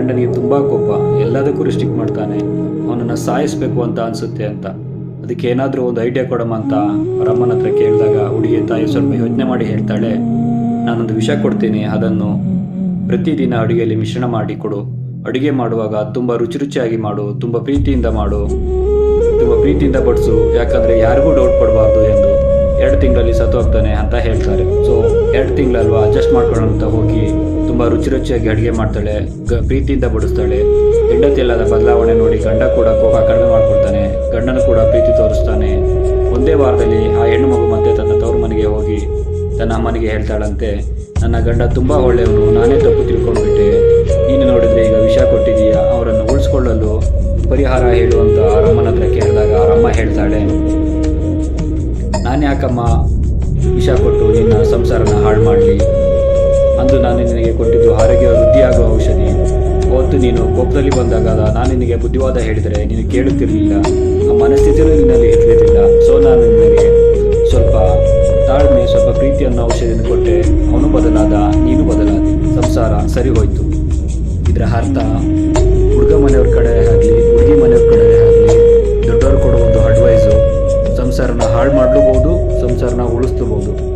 ಗಂಡನಿಗೆ ತುಂಬ ಕೋಪ ಎಲ್ಲದಕ್ಕೂ ರಿಸ್ಟ್ರಿಕ್ಟ್ ಮಾಡ್ತಾನೆ. ಅವನನ್ನು ಸಾಯಿಸ್ಬೇಕು ಅಂತ ಅನಿಸುತ್ತೆ ಅಂತ. ಅದಕ್ಕೆ ಏನಾದರೂ ಒಂದು ಐಡಿಯಾ ಕೊಡಮ್ಮ ಅಂತ ಅವರಮ್ಮನ ಹತ್ರ ಕೇಳಿದಾಗ, ಹುಡುಗಿ, ತಾಯಿ ಸ್ವಲ್ಪ ಯೋಚನೆ ಮಾಡಿ ಹೇಳ್ತಾಳೆ, ನಾನೊಂದು ವಿಷ ಕೊಡ್ತೀನಿ, ಅದನ್ನು ಪ್ರತಿದಿನ ಅಡುಗೆಯಲ್ಲಿ ಮಿಶ್ರಣ ಮಾಡಿ ಕೊಡು. ಅಡುಗೆ ಮಾಡುವಾಗ ತುಂಬ ರುಚಿ ರುಚಿಯಾಗಿ ಮಾಡು, ತುಂಬ ಪ್ರೀತಿಯಿಂದ ಮಾಡು, ತುಂಬ ಪ್ರೀತಿಯಿಂದ ಬಡಿಸು. ಯಾಕಂದರೆ ಯಾರಿಗೂ ಡೌಟ್ ಪಡಬಾರ್ದು ಎಂದು ಎರಡು ತಿಂಗಳಲ್ಲಿ ಸತ್ತು ಹೋಗ್ತಾನೆ ಅಂತ ಹೇಳ್ತಾರೆ. ಎರಡು ತಿಂಗಳಲ್ವಾ ಅಡ್ಜಸ್ಟ್ ಮಾಡ್ಕೊಳ್ಳೋ ಅಂತ ಹೋಗಿ ತುಂಬ ರುಚಿ ರುಚಿಯಾಗಿ ಅಡುಗೆ ಮಾಡ್ತಾಳೆ, ಗ, ಪ್ರೀತಿಯಿಂದ ಬಡಿಸ್ತಾಳೆ. ಹೆಂಡತಿಯಲ್ಲಾದ ಬದಲಾವಣೆ ನೋಡಿ ಗಂಡ ಕೂಡ ಕೋಪ ಕಡಿಮೆ ಮಾಡ್ಕೊಳ್ತಾನೆ, ಗಂಡನು ಕೂಡ ಪ್ರೀತಿ ತೋರಿಸ್ತಾನೆ. ಒಂದೇ ವಾರದಲ್ಲಿ ಆ ಹೆಣ್ಣು ಮಗು ಮತ್ತೆ ತನ್ನ ತವರು ಮನೆಗೆ ಹೋಗಿ ತನ್ನ ಅಮ್ಮನಿಗೆ ಹೇಳ್ತಾಳಂತೆ, ನನ್ನ ಗಂಡ ತುಂಬ ಒಳ್ಳೆಯವನು, ನಾನೇ ತಪ್ಪು ತಿಳ್ಕೊಂಡ್ಬಿಟ್ಟೆ. ನೀನು ನೋಡಿದ್ರೆ ಈಗ ವಿಷ ಕೊಟ್ಟಿದ್ದೀಯ? ಅವರನ್ನು ಉಳಿಸ್ಕೊಳ್ಳಲು ಪರಿಹಾರ ಹೇಳುವಂತ ಅವರಮ್ಮನ ಹತ್ರ ಕೇಳಿದಾಗ ಅವರಮ್ಮ ಹೇಳ್ತಾಳೆ ನಾನು ಯಾಕಮ್ಮ ವಿಷ ಕೊಟ್ಟು ನಿನ್ನ ಸಂಸಾರನ ಹಾಳು ಮಾಡಲಿ ಅಂದು ನಾನು ನಿನಗೆ ಕೊಟ್ಟಿದ್ದು ಆರೋಗ್ಯ ವೃದ್ಧಿಯಾಗುವ ಔಷಧಿ. ಅವತ್ತು ನೀನು ಕೋಪದಲ್ಲಿ ಬಂದಾಗ ನಾನು ನಿನಗೆ ಬುದ್ಧಿವಾದ ಹೇಳಿದರೆ ನೀನು ಕೇಳುತ್ತಿರಲಿಲ್ಲ. ಆ ಮನಸ್ಥಿತಿಯೂ ನಿನ್ನಲ್ಲಿ ಇರಲಿಲ್ಲ ಸೊ ನಾನು ನಿನಗೆ ಸ್ವಲ್ಪ ತಾಳ್ಮೆ, ಸ್ವಲ್ಪ ಪ್ರೀತಿಯನ್ನು ಔಷಧಿಯನ್ನು ಕೊಟ್ಟೆ. ಅವನು ಬದಲಾದ, ನೀನು ಬದಲಾದ. ಸಂಸಾರ ಸರಿ ಹೋಯಿತು. ಇದರ ಅರ್ಥ ಹಾಳು ಮಾಡಲೂಬಹುದು ಸಂಸಾರನ ಉಳಿಸ್ಲೂಬಹುದು